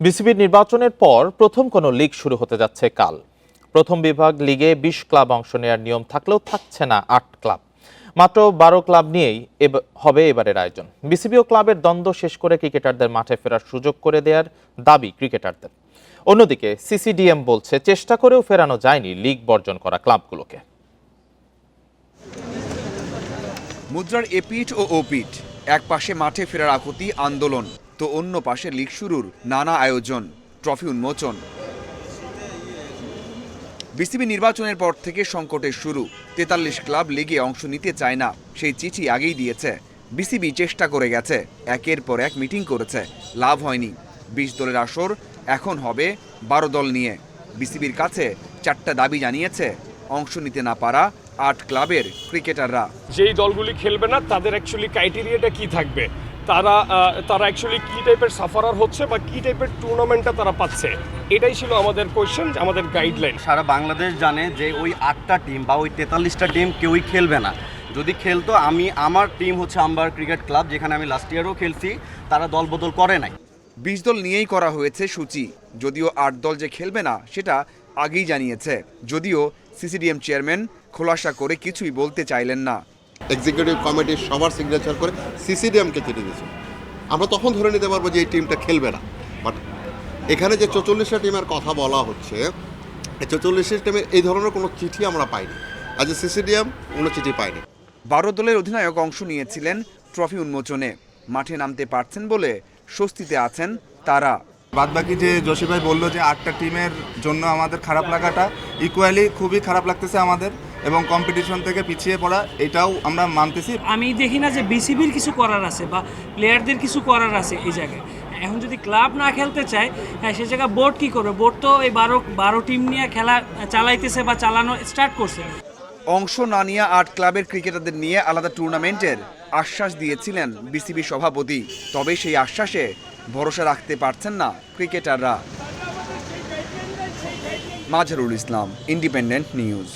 বিসিবির নির্বাচনের পর প্রথম কোনো লিগ শুরু হতে যাচ্ছে কাল। প্রথম বিভাগ লিগে বিশ ক্লাব অংশ নেওয়ার নিয়ম থাকলেও থাকছে না আট ক্লাব। মাত্র বারো ক্লাব নিয়েই হবে এবারের আয়োজন। বিসিবি ও ক্লাবের দ্বন্দ্ব শেষ করে ক্রিকেটারদের মাঠে ফেরার সুযোগ করে দেওয়ার দাবি ক্রিকেটারদের। অন্যদিকে সিসিডিএম বলছে, চেষ্টা করেও ফেরানো যায়নি লিগ বর্জন করা ক্লাবগুলোকে। মুদ্রার এপিঠ ও ওপিঠ এক পাশে মাঠে ফেরার আকুতি আন্দোলন। তো অন্য পাশে লিগ শুরুর নানা আয়োজন, ট্রফি উন্মোচন। বিসিবি নির্বাচনের পর থেকে সংকটের শুরু। তেতাল্লিশ ক্লাব লিগে অংশ নিতে চায় না, সেই চিঠি আগেই দিয়েছে। বিসিবি চেষ্টা করে গেছে, একের পর এক মিটিং করেছে, লাভ হয়নি। বিশ দলের আসর, এখন হবে বারো দল নিয়ে। বিসিবির কাছে চারটা দাবি জানিয়েছে, অংশ নিতে না পারা আট ক্লাবের ক্রিকেটাররা। যেই দলগুলি খেলবে না, তাদের অ্যাকচুয়ালি ক্রাইটেরিয়াটা কি থাকবে? তারা তারা অ্যাকচুয়ালি কী টাইপের সাফারার হচ্ছে বা কী টাইপের টুর্নামেন্টটা তারা পাচ্ছে? এটাই ছিল আমাদের কোয়েশ্চেন আমাদের গাইডলাইন সারা বাংলাদেশ জানে যে ওই আটটা টিম বা ওই তেতাল্লিশটা টিম কেউই খেলবে না। যদি খেলতো আমি আমার টিম হচ্ছে আম্বার ক্রিকেট ক্লাব যেখানে আমি লাস্ট ইয়ারও খেলছি তারা দল বদল করে নাই। বিশ দল নিয়েই করা হয়েছে সূচি। যদিও আট দল যে খেলবে না সেটা আগেই জানিয়েছে। যদিও সিসিডিএম চেয়ারম্যান খোলাসা করে কিছুই বলতে চাইলেন না। এক্সিকিউটিভ কমিটির সবার সিগনেচার করে সিসিডিএমকে চিঠি দিয়েছে। আমরা তখন ধরে নিতে পারব যে এই টিমটা খেলবে না। বাট এখানে যে চৌচল্লিশটা টিমের কথা বলা হচ্ছে এই চৌচল্লিশটা টিমের এই ধরনের কোনো চিঠি আমরা পাইনি। আজ সিসিডিএম কোনো চিঠি পাইনি। বারো দলের অধিনায়ক অংশ নিয়েছিলেন ট্রফি উন্মোচনে। মাঠে নামতে পারছেন বলে স্বস্তিতে আছেন তারা। বাদবাকি যে জোশী ভাই বলল যে আটটা টিমের জন্য আমাদের খারাপ লাগাটা ইকুয়ালি খুবই খারাপ লাগতেছে আমাদের। এবং কম্পিটিশন থেকে পিছিয়ে পড়া এটাও আমরা মানতেছি। আমি দেখি না যে বিসিবির কিছু করার আছে বা প্লেয়ারদের কিছু করার আছে এই জায়গায়। এখন যদি ক্লাব না খেলতে চায় হ্যাঁ সে জায়গায় বোর্ড কী করবে? বোর্ড তো এই বারো বারো টিম নিয়ে খেলা চালাইতেছে বা চালানো স্টার্ট করছে। অংশ না নিয়ে আট ক্লাবের ক্রিকেটারদের নিয়ে আলাদা টুর্নামেন্টের আশ্বাস দিয়েছিলেন বিসিবি সভাপতি। তবে সেই আশ্বাসে ভরসা রাখতে পারছেন না ক্রিকেটাররা মাজহারুল ইসলাম ইন্ডিপেন্ডেন্ট নিউজ